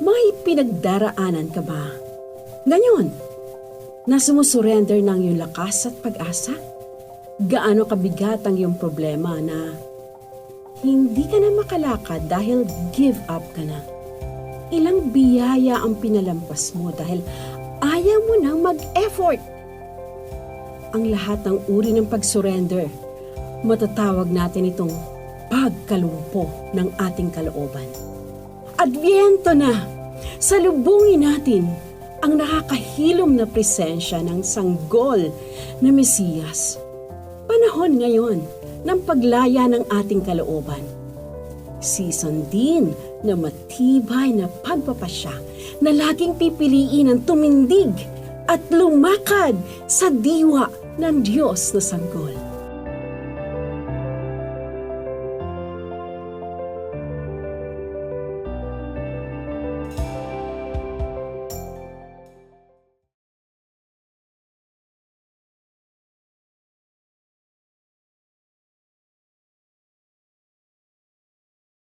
May pinagdaraanan ka ba? Ngayon, na sumusurrender ng iyong lakas at pag-asa? Gaano kabigat ang iyong problema na hindi ka na makalakad dahil give up ka na? Ilang biyaya ang pinalampas mo dahil ayaw mo nang mag-effort? Ang lahat ng uri ng pag-surrender, matatawag natin itong pagkalumpo ng ating kalooban. Adviento na! Salubungin natin ang nakakahilom na presensya ng sanggol na Mesiyas. Panahon ngayon ng paglaya ng ating kalooban. Season din na matibay na pagpapasya na laging pipiliin ang tumindig at lumakad sa diwa ng Diyos na sanggol.